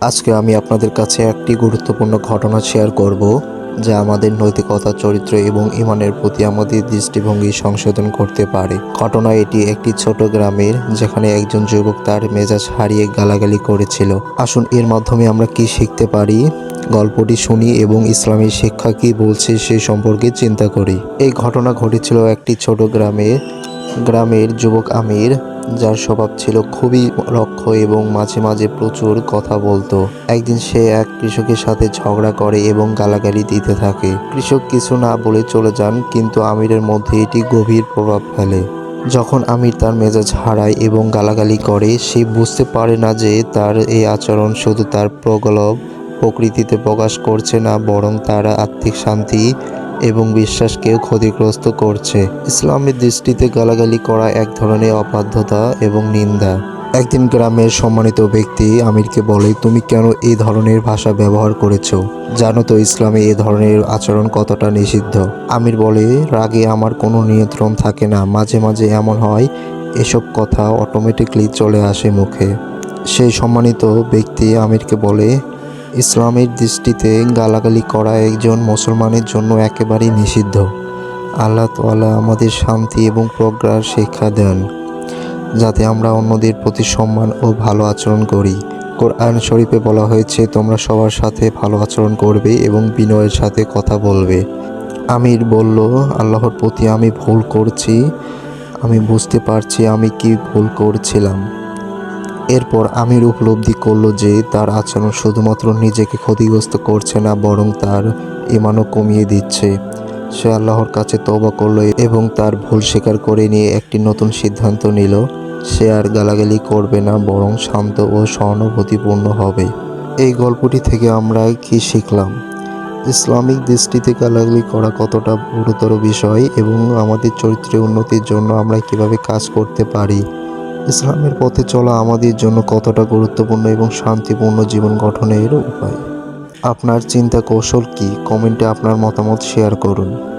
আজকে আমি আপনাদের কাছে একটি গুরুত্বপূর্ণ ঘটনা শেয়ার করব, যা আমাদের নৈতিকতা, চরিত্র এবং ইমানের প্রতি আমাদের দৃষ্টিভঙ্গি সংশোধন করতে পারে। ঘটনা এটি একটি ছোট গ্রামের, যেখানে একজন যুবক তার মেজাজ হারিয়ে গালাগালি করেছিল। আসুন, এর মাধ্যমে আমরা কি শিখতে পারি? গল্পটি শুনি এবং ইসলামী শিক্ষা কি বলছে সে সম্পর্কে চিন্তা করি। এই ঘটনা ঘটেছিল একটি ছোট গ্রামে গ্রামের যুবক আমির, যার স্বভাব ছিল খুবই রক্ষ এবং মাঝে মাঝে প্রচুর কথা বলতো। একদিন সে এক কৃষকের সাথে ঝগড়া করে এবং গালাগালি দিতে থাকে। কৃষক কিছু না বলে চলে যান, কিন্তু আমিরের মধ্যে এটি গভীর প্রভাব ফেলে। যখন আমির তার মেজাজ হারায় এবং গালাগালি করে, সে বুঝতে পারে না যে তার এই আচরণ শুধু তার প্রগলভ প্রকৃতিতে প্রকাশ করছে না, বরং তার আত্মিক শান্তি এবং বিশ্বাসকেও ক্ষতিগ্রস্ত করছে। ইসলামের দৃষ্টিতে গালাগালি করা এক ধরনের অবাধ্যতা এবং নিন্দা। একদিন গ্রামের সম্মানিত ব্যক্তি আমিরকে বলে, তুমি কেন এই ধরনের ভাষা ব্যবহার করেছ? জানো তো ইসলামে এ ধরনের আচরণ কতটা নিষিদ্ধ। আমির বলে, রাগে আমার কোনো নিয়ন্ত্রণ থাকে না। মাঝে মাঝে এমন হয়, এসব কথা অটোমেটিকলি চলে আসে মুখে। সেই সম্মানিত ব্যক্তি আমিরকে বলে ইসলামের দৃষ্টিতে গালাগালি করা একজন মুসলমানের জন্য একেবারেই নিষিদ্ধ। আল্লাহ তাআলা আমাদের শান্তি এবং প্রজ্ঞার শিক্ষা দেন, যাতে আমরা অন্যদের প্রতি সম্মান ও ভালো আচরণ করি। কোরআন শরীফে বলা হয়েছে, তোমরা সবার সাথে ভালো আচরণ করবে এবং বিনয়ের সাথে কথা বলবে। আমির বলল, আল্লাহর প্রতি আমি ভুল করছি, আমি বুঝতে পারছি আমি কি ভুল করছিলাম। এরপর আমির উপলব্ধি করল যে তার আচরণ শুধুমাত্র নিজেকে ক্ষতিগ্রস্ত করছে না, বরং তার ইমানও কমিয়ে দিচ্ছে। সে আল্লাহর কাছে তওবা করল এবং তার ভুল স্বীকার করে নিয়ে একটি নতুন সিদ্ধান্ত নিল। সে আর গালাগালি করবে না, বরং শান্ত ও সহানুভূতিপূর্ণ হবে। এই গল্পটি থেকে আমরা কি শিখলাম? ইসলামিক দৃষ্টিতে গালাগালি করা কতটা গুরুতর বিষয় এবং আমাদের চরিত্রের উন্নতির জন্য আমরা কীভাবে কাজ করতে পারি? ইসলামের পথে চলা আমাদের জন্য কতটা গুরুত্বপূর্ণ এবং শান্তিপূর্ণ জীবন গঠনের উপায়? আপনার চিন্তা কৌশল কি? কমেন্টে আপনার মতামত শেয়ার করুন।